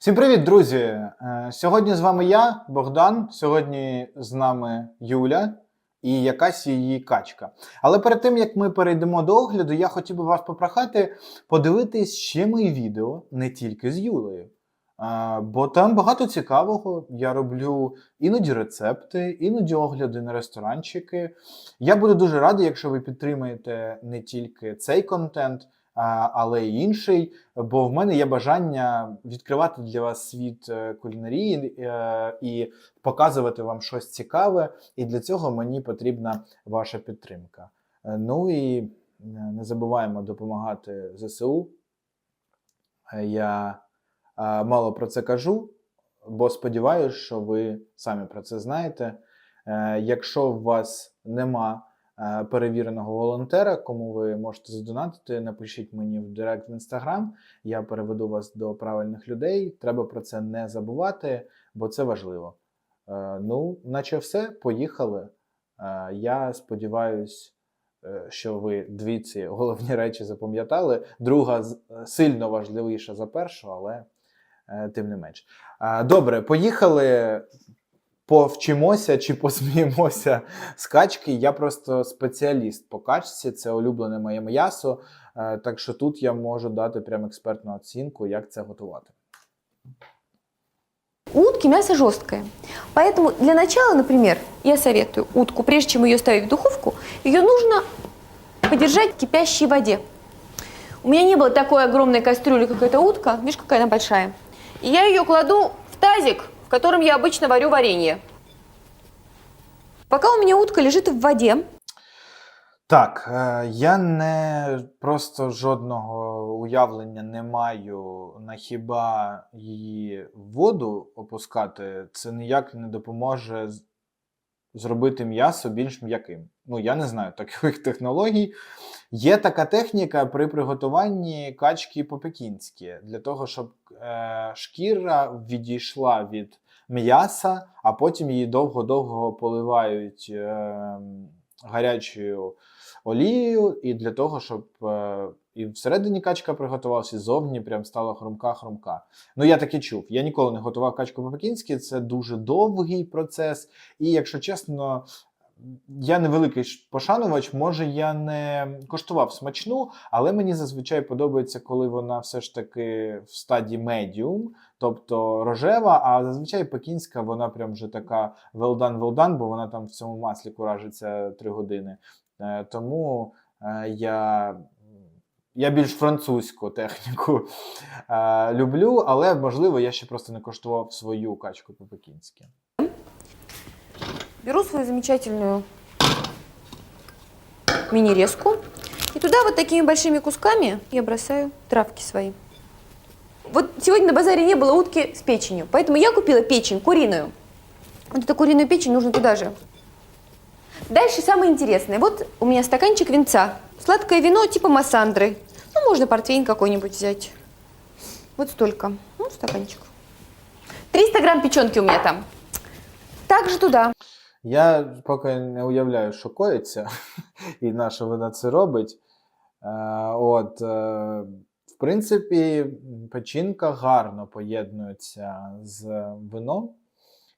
Всім привіт, друзі! Е, Сьогодні з вами я, Богдан. Сьогодні з нами Юля і якась її качка. Але перед тим як ми перейдемо до огляду, я хотів би вас попрохати подивитись ще мої відео не тільки з Юлею. Е, Бо там багато цікавого. Я роблю іноді рецепти, іноді огляди на ресторанчики. Я буду дуже радий, якщо ви підтримаєте не тільки цей контент, але й інший. Бо в мене є бажання відкривати для вас світ е, кулінарії е, і показувати вам щось цікаве. І для цього мені потрібна ваша підтримка. Е, Ну і не забуваємо допомагати ЗСУ. Я мало про це кажу, бо сподіваюся, що ви самі про це знаєте. Якщо у вас нема е, перевіреного волонтера, кому ви можете задонатити, напишіть мені в Директ в інстаграм. Я переведу вас до правильних людей. Треба про це не забувати, бо це важливо. Е, Ну, наче все, поїхали. Е, Я сподіваюсь, е, що ви дві ці головні речі запам'ятали. Друга е, сильно важливіша за першу, але е, тим не менш. Е, Добре, поїхали Повчимося чи посміємося з качки. Я просто спеціаліст по качці, це улюблене моє м'ясо. е, Так що тут я можу дати прям експертну оцінку, як це готувати. У утки мясо жесткое. Поэтому для начала, например, я советую утку, прежде чем ее ставить в духовку, ее нужно подержать в кипящей воде. У меня не было такой огромной кастрюли, как эта утка. Видишь, какая она большая. И я ее кладу в тазик, в котором я обычно варю варенье. Пока у меня утка лежит в воде, Так, е, я не просто жодного уявлення не маю на хіба її в воду опускати. Це ніяк не допоможе зробити м'ясо більш м'яким. Ну, я не знаю таких технологій. Є така техніка при приготуванні качки по-пекінськи, для того, щоб е, шкіра відійшла від м'яса, а потім її довго-довго поливають е, гарячою олією, і для того, щоб е, і всередині качка приготувалася, і зовні прям стала хрумка-хрумка. Ну, я таке чув. Я ніколи не готував качку по-пекінськи, це дуже довгий процес. І, якщо чесно, я не великий ж пошанувач, може, я не коштував смачну, але мені зазвичай подобається, коли вона все ж таки в стадії медіум, тобто рожева, а зазвичай пекінська, вона прям вже така done, бо вона там в цьому маслі куражиться 3 години. Е, Тому е, я, я більш французьку техніку е, люблю, але можливо я ще просто не коштував свою качку по-пекінськи. Беру свою замечательную мини-резку и туда вот такими большими кусками я бросаю травки свои. Вот сегодня на базаре не было утки с печенью, поэтому я купила печень куриную. Вот эту куриную печень нужно туда же. Дальше самое интересное. Вот у меня стаканчик винца. Сладкое вино типа массандры. Ну, можно портвейн какой-нибудь взять. Вот столько. Ну, стаканчик. 300 грамм печенки у меня там. Также туда. Я поки не уявляю, що коїться, і на що вона це робить. Е, от, е, в принципі, печінка гарно поєднується з вином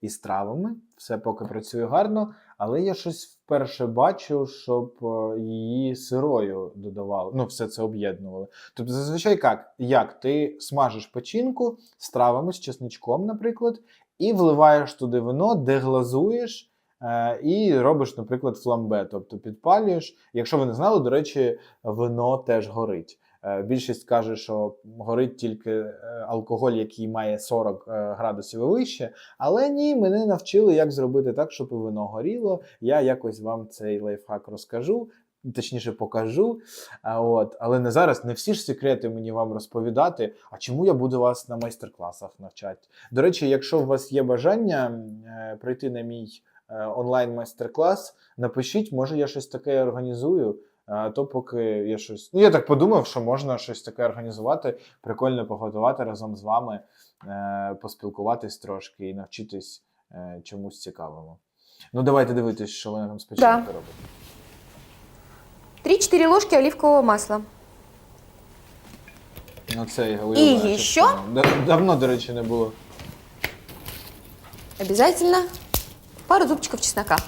і травами. Все поки працює гарно, але я щось вперше бачу, щоб е, її сирою додавали. Ну, все це об'єднували. Тобто, зазвичай як? Як ти смажиш печінку з травами, з чесничком, наприклад, і вливаєш туди вино, деглазуєш. Е, І робиш, наприклад, фламбе, тобто підпалюєш. Якщо ви не знали, до речі, вино теж горить. Е, Більшість каже, що горить тільки е, алкоголь, який має 40 е, градусів і вище. Але ні, мене навчили, як зробити так, щоб вино горіло. Я якось вам цей лайфхак розкажу. Точніше, покажу. От. Але не зараз, не всі ж секрети мені вам розповідати. А чому я буду вас на майстер-класах навчати? До речі, якщо у вас є бажання прийти на мій онлайн майстер-клас, напишіть, може я щось таке організую. А то поки я щось. Ну, я так подумав, що можна щось таке організувати, прикольно поготувати разом з вами, е, поспілкуватись трошки і навчитись е, чомусь цікавому. Ну, давайте дивитись, що вона там спочатку робить. 3-4 ложки оливкового масла. Ну це і головне. І ще? Давно, до речі, не було. Обязательно пару зубчиков чеснока.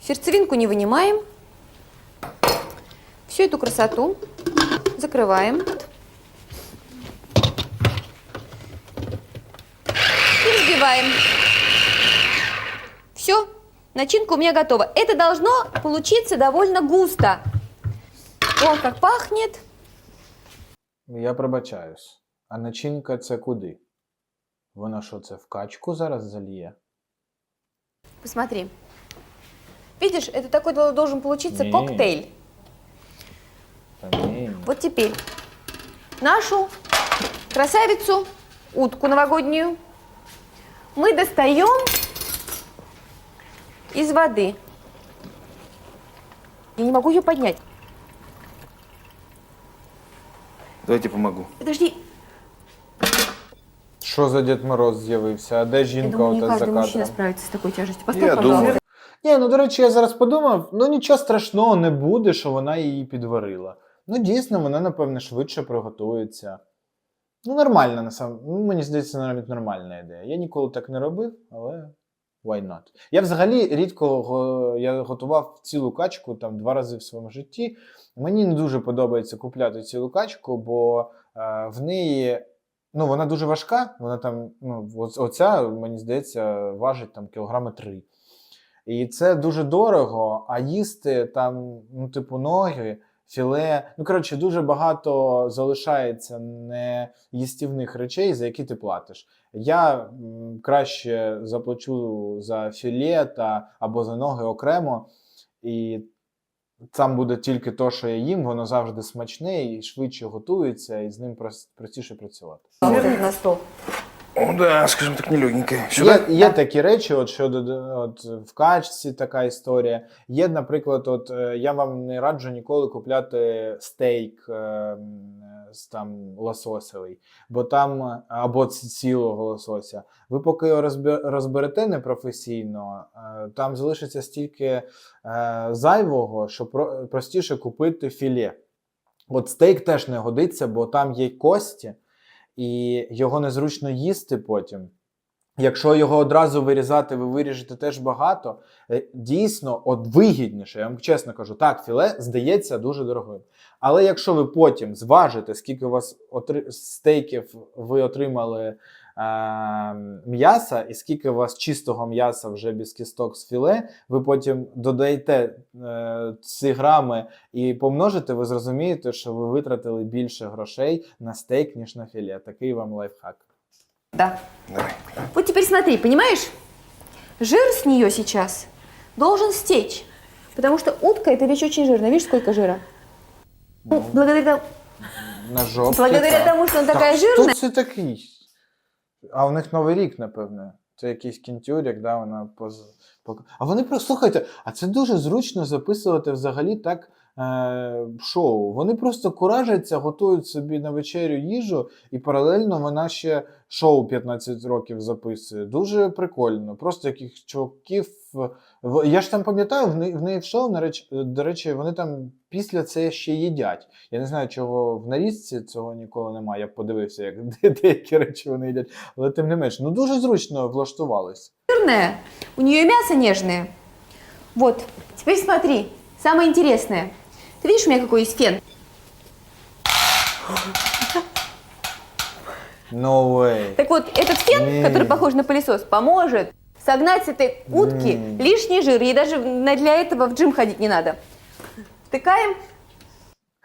Сердцевинку не вынимаем. Всю эту красоту закрываем. И взбиваем. Все, начинка у меня готова. Это должно получиться довольно густо. О, как пахнет. Я пробачаюсь. А начинка це куди? Вона що, це в качку зараз зальє? Посмотри. Видишь, это такой дол- должен получиться Не. коктейль. Та ні. Вот теперь нашу красавицу, утку новогоднюю, мы достаем из воды. Я не могу ее поднять. Давайте помогу. Подожди, Що за Дід Мороз з'явився? А де я жінка думаю, не ота за каждый мужчина справится с такой тяжестью. Поставь, Я пожалуйста. думаю. Ні, ну до речі, я зараз подумав, ну нічого страшного не буде, що вона її підварила. Ну, дійсно, вона, напевне, швидше приготується. Ну, нормальна, на сам... ну, мені здається, навіть нормальна ідея. Я ніколи так не робив, але why not? Я взагалі рідко я готував цілу качку там два рази в своєму житті. Мені не дуже подобається купляти цілу качку, бо е, в неї. Ну, вона дуже важка, вона там, ну, оця, мені здається, важить там кілограми три. І це дуже дорого, а їсти там, ну, типу, ноги, філе. Ну, коротше, дуже багато залишається неїстівних речей, за які ти платиш. Я краще заплачу за філе та або за ноги окремо, і там буде тільки то, що я їм, воно завжди смачне і швидше готується, і з ним простіше працювати. На стол. О, да, скажем так, нелегенькая. Сюда? Є, є такі речі, от щодо от, в качці така історія. Є, наприклад, от е, я вам не раджу ніколи купляти стейк е, там лососевий, бо там е, або цілого лосося. Ви поки його розберете непрофесійно, е, там залишиться стільки е, зайвого, що про, простіше купити філе. От стейк теж не годиться, бо там є кості, і його незручно їсти потім. Якщо його одразу вирізати, ви виріжете теж багато. Е, Дійсно, от вигідніше, я вам чесно кажу, так, філе здається дуже дорогим. Але якщо ви потім зважите, скільки у вас стейків ви отримали. М'яса, і скільки у вас чистого м'яса вже без кісток з філе, ви потім додаєте е... ці грами і помножите, ви зрозумієте, що ви витратили більше грошей на стейк, ніж на філе. Такий вам лайфхак. Да. Давай. Вот теперь смотри, понимаешь? Жир с нее сейчас должен стечь. Потому что утка это вещь очень жирная. Видишь, сколько жира? Ну, благодаря, тому- На жопці, благодаря тому, что он Так, такая хто жирная. це такий? А у них Новий рік, напевне. Це якийсь кінтюрік, да, вона поз... А вони просто слухайте, а це дуже зручно записувати взагалі так е... шоу. Вони просто куражаться, готують собі на вечерю їжу, і паралельно вона ще шоу 15 років записує. Дуже прикольно. Просто яких чуваків. в- Я ж там пам'ятаю, в неї, в неї в шоу, на реч... до речі, вони там після це ще їдять. Я не знаю, чого в нарізці цього ніколи немає. Я б подивився, як де- деякі речі вони їдять. Але тим не менш, ну дуже зручно влаштувались. жирная. У нее мясо нежное. Вот, теперь смотри, самое интересное. Ты видишь у меня какой есть фен? No way. Так вот, этот фен, Не. который похож на пылесос, поможет согнать с этой утки Не. лишний жир. Ей даже на- для этого в джим ходить не надо. Втыкаем.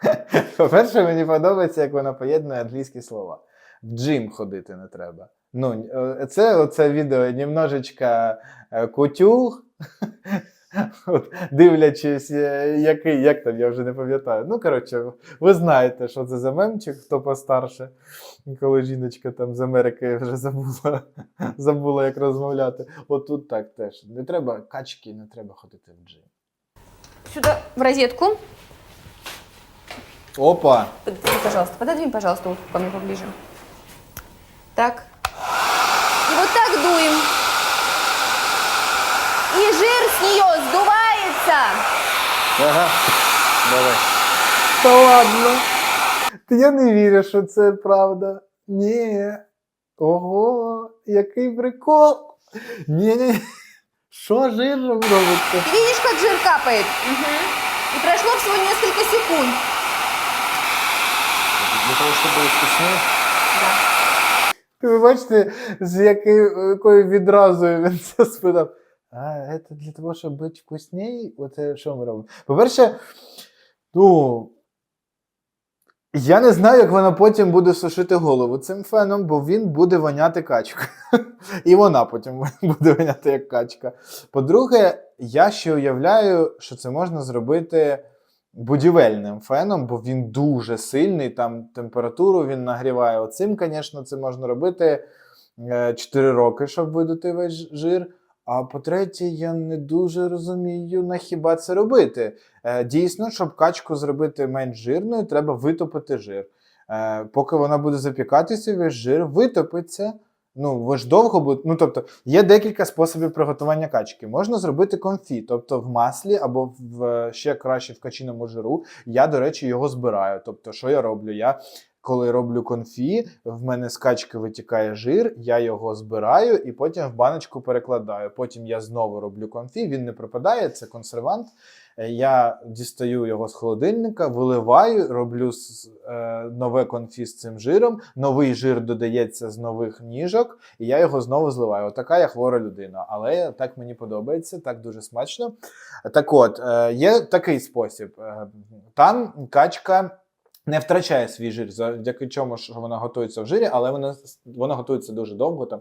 По-перше, мені подобається, як вона поєднує англійські слова. В джим ходити не треба. Ну, е, це оце відео немножечко е, кутюг. От, дивлячись, е, який, як там, я вже не пам'ятаю. Ну, коротше, ви знаєте, що це за мемчик, хто постарше. Коли жіночка там з Америки вже забула, забула як розмовляти. От тут так теж. Не треба качки, не треба ходити в джим. Сюда в розетку. Опа! Пододвинь, пожалуйста, пододвинь, пожалуйста, ко мне поближе. Так. И вот так дуем. и жир с нее сдувается. Ага. Давай. Та ладно. Та я не вірю, що це правда. Ні. Ого, який прикол. Ні, ні. Що жиром робиться? Ты видишь, как жир капает? И прошло всего несколько секунд. Для того, чтобы было вкуснее. Ви бачите, з якою, якою відразою він це спитав. А, це для того, щоб бути вкусній? Оце що ми робимо? По-перше, ну. Я не знаю, як вона потім буде сушити голову цим феном, бо він буде воняти качкою. І вона потім буде воняти як качка. По-друге, я ще уявляю, що це можна зробити будівельним феном, бо він дуже сильний, там температуру він нагріває. Оцим, звісно, це можна робити 4 роки, щоб видути весь жир. А по-третє, я не дуже розумію, на хіба це робити. Е, Дійсно, щоб качку зробити менш жирною, треба витопити жир. Е, Поки вона буде запікатися, весь жир витопиться. Ну, ви ж довго буде. Ну, тобто, є декілька способів приготування качки. Можна зробити конфі, тобто в маслі або в ще краще в качиному жиру. Я, до речі, його збираю. Тобто, що я роблю? Я коли роблю конфі, в мене з качки витікає жир, я його збираю і потім в баночку перекладаю. Потім я знову роблю конфі, він не пропадає, це консервант. Е, Я дістаю його з холодильника, виливаю, роблю е, нове конфі з цим жиром. Новий жир додається з нових ніжок, і я його знову зливаю. Отака я хвора людина, але так мені подобається, так дуже смачно. Так от, е, є такий спосіб. Там качка не втрачає свій жир, завдяки чому що вона готується в жирі, але вона, вона готується дуже довго. Там.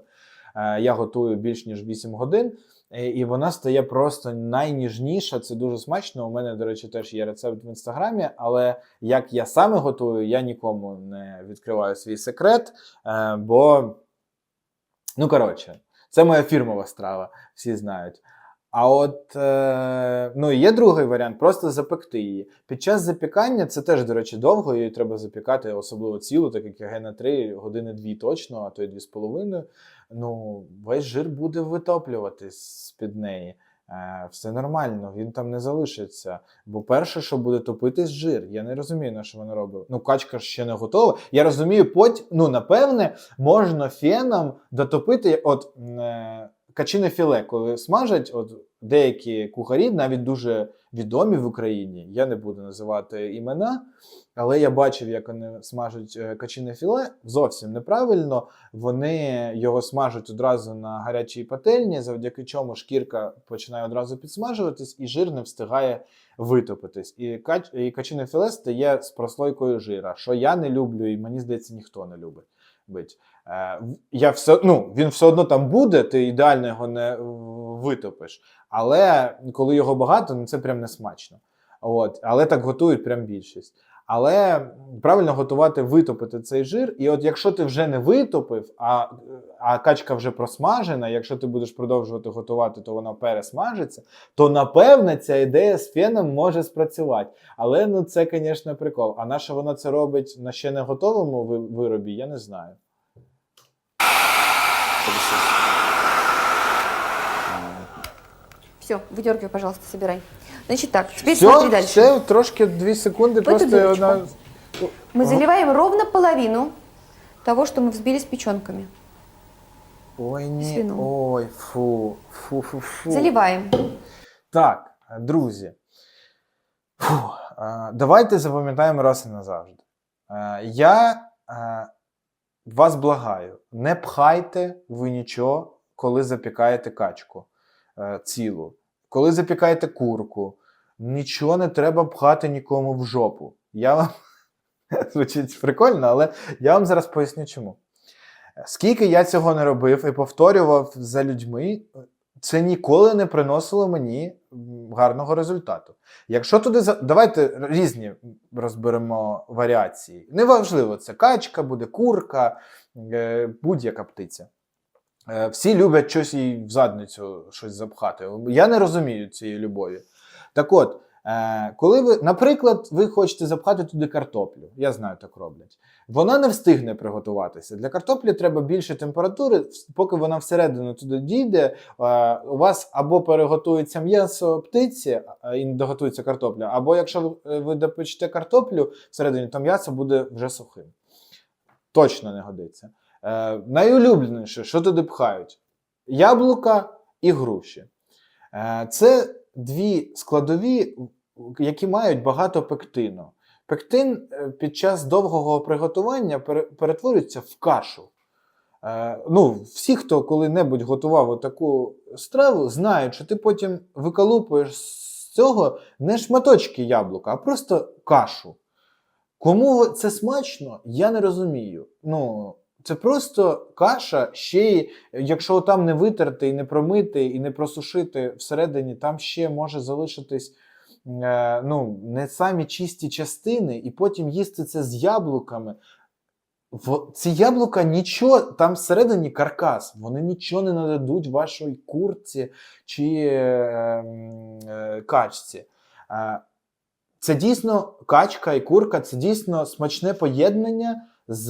Е, Я готую більш ніж 8 годин, і вона стає просто найніжніша. Це дуже смачно. У мене, до речі, теж є рецепт в інстаграмі, але як я саме готую, я нікому не відкриваю свій секрет, е, бо, ну коротше, це моя фірмова страва, всі знають. А от е, ну, є другий варіант просто запекти її. Під час запікання це теж, до речі, довго, її треба запікати, особливо цілу, так як я на 3 години дві точно, а то й дві з половиною. Ну, весь жир буде витоплюватись з-під неї. Е, все нормально, він там не залишиться. Бо перше, що буде топитись жир, я не розумію, на що вона робить. Ну, качка ще не готова. Я розумію, потім, ну, напевне, можна феном дотопити. От е, качине філе, коли смажать, от деякі кухарі, навіть дуже відомі в Україні, я не буду називати імена, але я бачив, як вони смажать е, качине філе зовсім неправильно. Вони його смажать одразу на гарячій пательні, завдяки чому шкірка починає одразу підсмажуватись, і жир не встигає витопитись. І, кач... і качине філе стає з прослойкою жира, що я не люблю, і мені здається, ніхто не любить. Бить. Е, я все, ну, він все одно там буде, ти ідеально його не витопиш. Але коли його багато, ну це прям не смачно. От, але так готують прям більшість. Але правильно готувати, витопити цей жир. І от якщо ти вже не витопив, а, а качка вже просмажена, якщо ти будеш продовжувати готувати, то вона пересмажиться, то напевне ця ідея з феном може спрацювати. Але ну це, звісно, прикол. А на що вона це робить на ще не готовому виробі, я не знаю. Все, выдергивай, пожалуйста, собирай. Значит так, теперь смотри Все, дальше. все, трошки дві секунди, эту просто дырочку. вона. Мы Ага. заливаем ровно половину того, что мы взбили с печенками. Ой, ні. Свину. Ой, фу, фу, фу, фу. Заливаем. Так, друзі. Фу, е, давайте запам'ятаємо раз і назавжди. Е, я е, вас благаю, не пхайте ви нічого, коли запікаєте качку е, цілу. Коли запікаєте курку, нічого не треба пхати нікому в жопу. Я вам звучить прикольно, але я вам зараз поясню чому. Скільки я цього не робив і повторював за людьми, це ніколи не приносило мені гарного результату. Якщо туди давайте різні розберемо варіації. Неважливо, це качка, буде курка, е, будь-яка птиця. Е, Всі люблять щось їй в задницю щось запхати. Я не розумію цієї любові. Так от, Е, коли ви, наприклад, ви хочете запхати туди картоплю, я знаю, так роблять. Вона не встигне приготуватися. Для картоплі треба більше температури, поки вона всередину туди дійде. е, у вас або переготується м'ясо птиці і не доготується картопля, або якщо ви допечете картоплю всередині, то м'ясо буде вже сухим. Точно не годиться. Е, найулюбленіше, що туди пхають: яблука і груші. Е, Це дві складові, які мають багато пектину. Пектин е, під час довгого приготування перетворюється в кашу. Ну, всі, хто коли-небудь готував таку страву, знають, що ти потім виколупуєш з цього не шматочки яблука, а просто кашу. Кому це смачно, я не розумію. Ну, це просто каша, ще й якщо там не витерти, і не промити, і не просушити всередині, там ще може залишитись е, ну, не самі чисті частини, і потім їсти це з яблуками. В, ці яблука нічого, там всередині каркас, вони нічого не нададуть вашій курці чи е, е, качці. Е, це дійсно качка і курка, це дійсно смачне поєднання з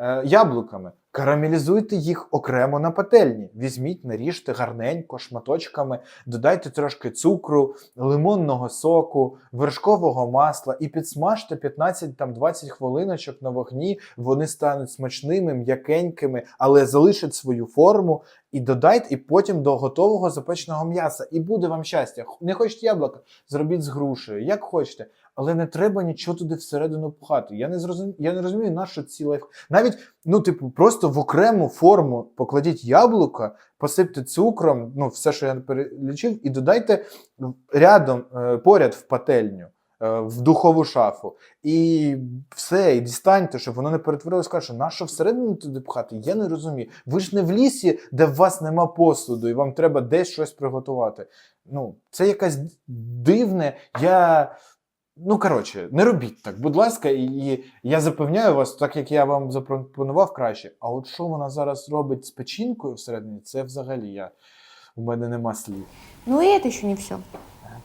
е, яблуками. Карамелізуйте їх окремо на пательні. Візьміть, наріжте гарненько шматочками, додайте трошки цукру, лимонного соку, вершкового масла і підсмажте 15-20 хвилиночок на вогні. Вони стануть смачними, м'якенькими, але залишать свою форму. І додайте, і потім до готового запеченого м'яса. І буде вам щастя. Не хочете яблука? Зробіть з грушею, як хочете. Але не треба нічого туди всередину пхати. Я не зрозумію, я не розумію, на що ці лайф. Навіть, ну, типу, просто в окрему форму покладіть яблука, посипте цукром, ну, все, що я перелічив, і додайте рядом, е, поряд в пательню, е, в духову шафу. І все, і дістаньте, щоб воно не перетворилось в кашу. На що всередину туди пхати? Я не розумію. Ви ж не в лісі, де в вас нема посуду, і вам треба десь щось приготувати. Ну, це якась дивне. Я. Ну, коротше, не робіть так, будь ласка, і, і я запевняю вас, так як я вам запропонував краще. А от що вона зараз робить з печінкою всередині, це взагалі я. У мене нема слів. Ну и это еще не все.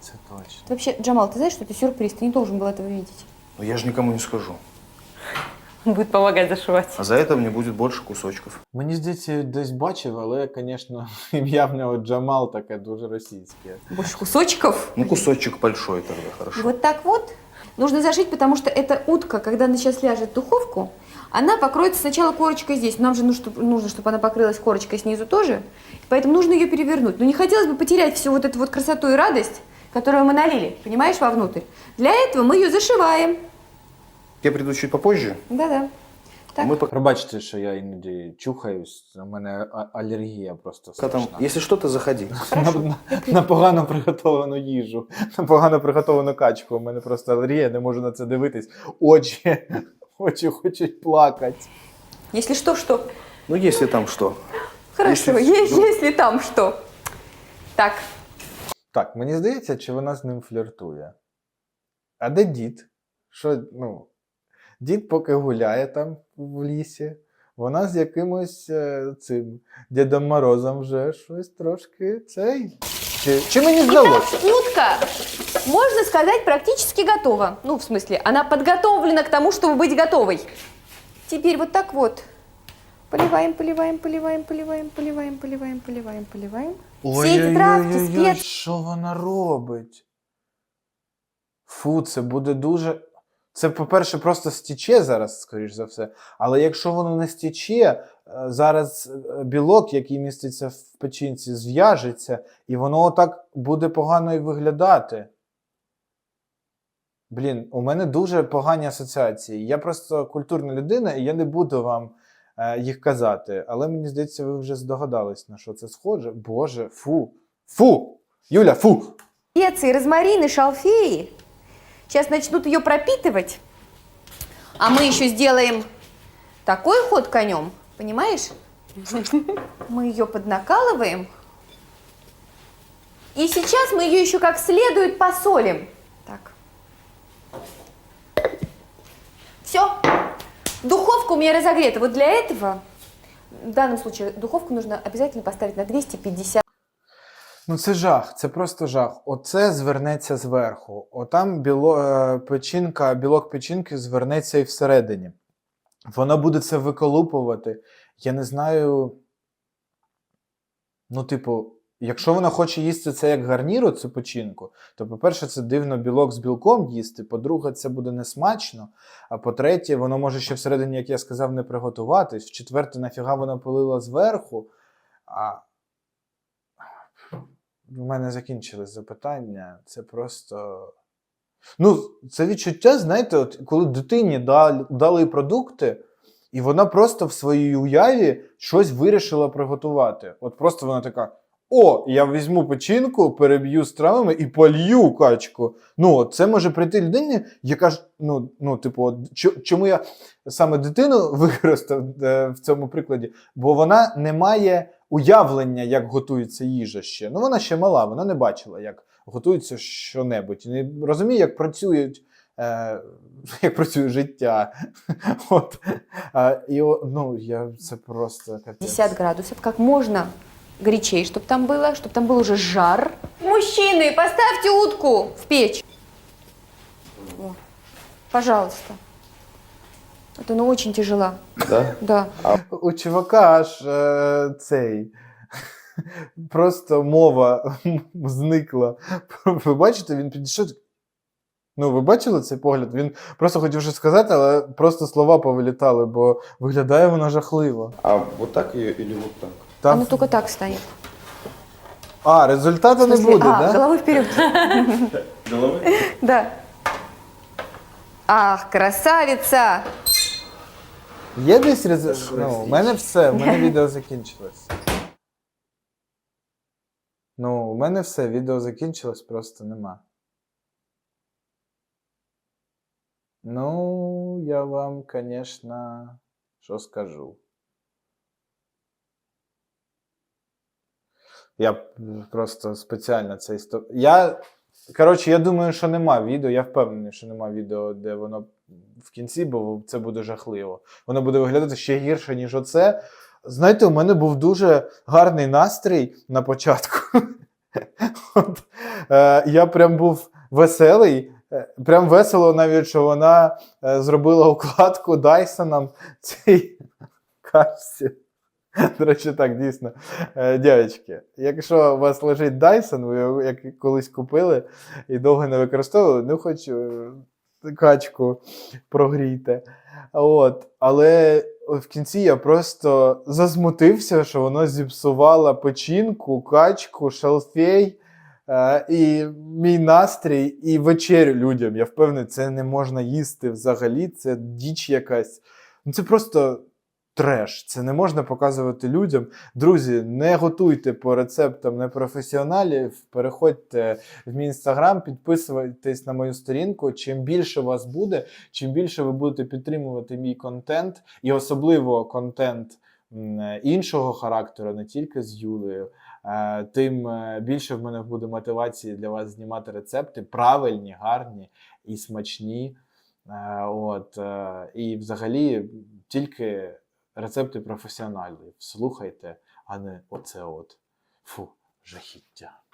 Це точно. Вообще, Джамал, ты знаешь, что это сюрприз? Ты не должен был этого видеть. Но я же никому не скажу. Он будет помогать зашивать. А за это мне будет больше кусочков. Мені здається, я десь бачив, але, звісно, ім'я в нього Джамал таке дуже російське. Больше кусочков. Ну, кусочек большой тогда, хорошо. Вот так вот. Нужно зашить, потому что эта утка, когда она сейчас ляжет в духовку, она покроется сначала корочкой здесь. Нам же нужно, чтоб- нужно, чтобы она покрылась корочкой снизу тоже. Поэтому нужно ее перевернуть. Но не хотелось бы потерять всю вот эту вот красоту и радость, которую мы налили, понимаешь, вовнутрь. Для этого мы ее зашиваем. Я приду чуть попозже. Да-да. Так. Мы пока Пробачте, що я іноді чухаюсь, у мене а- алергія просто там, страшна. если что-то, заходи. на, на, на погано приготовану їжу, на погано приготовану качку. У мене просто алергія, не можу на це дивитись. Очі, очі хочуть плакати. Если что, что. Ну, если там что. Хорошо, Если- если, если там что. Так, Так, мені здається, чи вона з ним фліртує. А де дід? Що, ну, дід поки гуляє там в лісі, вона з якимось е, цим Дідом Морозом вже щось трошки цей. Чи, чи мені здалося? утка, можно сказать, практически готова. Ну, в смысле, она подготовлена к тому, чтобы быть готовой. Теперь вот так вот. Поливаем, поливаем, поливаем, поливаем, поливаем, поливаем, поливаем, поливаем. Все эти травки, Ой-ой-ой, специи. що вона робить? Фу, це буде дуже. Це, по-перше, просто стіче зараз, скоріш за все. Але якщо воно не стіче, е, зараз е, білок, який міститься в печінці, зв'яжеться, і воно отак буде погано і виглядати. Блін, у мене дуже погані асоціації. Я просто культурна людина, і я не буду вам е, їх казати. Але мені здається, ви вже здогадались, на що це схоже. Боже, фу. Фу! Юля, фу! Специи, розмарин и шалфеи сейчас начнут ее пропитывать. А мы еще сделаем такой ход конем, понимаешь? Мы ее поднакалываем. И сейчас мы ее еще как следует посолим. Так. Все. Духовка у меня разогрета. Вот для этого, в данном случае, духовку нужно обязательно поставить на 250 Ну, це жах, це просто жах. Оце звернеться зверху. Отам біло, е, печінка, білок печінки звернеться і всередині. Вона буде це виколупувати. Я не знаю. Ну, типу, якщо вона хоче їсти це як гарніру, цю печінку, то, по-перше, це дивно білок з білком їсти. По-друге, це буде несмачно. А по-третє, воно може ще всередині, як я сказав, не приготуватись. В-четверте, нафіга вона полила зверху. А у мене закінчились запитання. Це просто. Ну, це відчуття, знаєте, от коли дитині дали, дали продукти, і вона просто в своїй уяві щось вирішила приготувати. От просто вона така: О, я візьму печінку, переб'ю з травами і полью качку. Ну, це може прийти людині, яка ж, ну, ну типу, чому я саме дитину використав е, в цьому прикладі? Бо вона не має уявлення, як готується їжа ще. Ну, вона ще мала, вона не бачила, як готується що-небудь. Не розуміє, як працюють. Е, як працює життя. От. А, і, ну, я, це просто капець. 50 градусов, как можно горячей, чтобы там было, чтобы там был уже жар. Мужчины, поставьте утку в печь. О, пожалуйста. Это ну очень тяжело. Да? Да. У чувака аж е, цей. Просто мова зникла. Ви бачите, він підійшов. так- Ну, ви бачили цей погляд? Він просто хотів щось сказати, але просто слова повилітали, бо виглядає воно жахливо. А вот так ее или вот так? Там... Оно только так станет. А, результату не В смысле, буде, а, да? головой вперед. Головой? Да. Ах, красавица! Є десь результат? Ну, у мене все, у мене відео закінчилось. Ну, у мене все, відео закінчилось, просто нема. Ну, я вам, звісно, що скажу. Я просто спеціально це істо... Я. Коротше, я думаю, що нема відео. Я впевнений, що нема відео, де воно в кінці, бо це буде жахливо. Воно буде виглядати ще гірше, ніж оце. Знаєте, у мене був дуже гарний настрій на початку. Е, я прям був веселий. Е, Прям весело навіть, що вона е, зробила укладку Дайсоном цій кашці. До речі, так, дійсно. Е, Дівчатки, якщо у вас лежить Dyson, ви його як колись купили і довго не використовували, ну хоч е, качку прогрійте. От. Але в кінці я просто зазмутився, що воно зіпсувало печінку, качку, шалфей. Е, і мій настрій, і вечерю людям. Я впевнений, це не можна їсти взагалі, це діч якась. Ну це просто треш. Це не можна показувати людям. Друзі, не готуйте по рецептам непрофесіоналів. Переходьте в мій інстаграм, підписуйтесь на мою сторінку. Чим більше вас буде, чим більше ви будете підтримувати мій контент, і особливо контент іншого характеру, не тільки з Юлею. е, Тим е, більше в мене буде мотивації для вас знімати рецепти правильні, гарні і смачні. Е, От, і взагалі тільки рецепти професіональні. Слухайте, а не оце от. Фу, жахіття.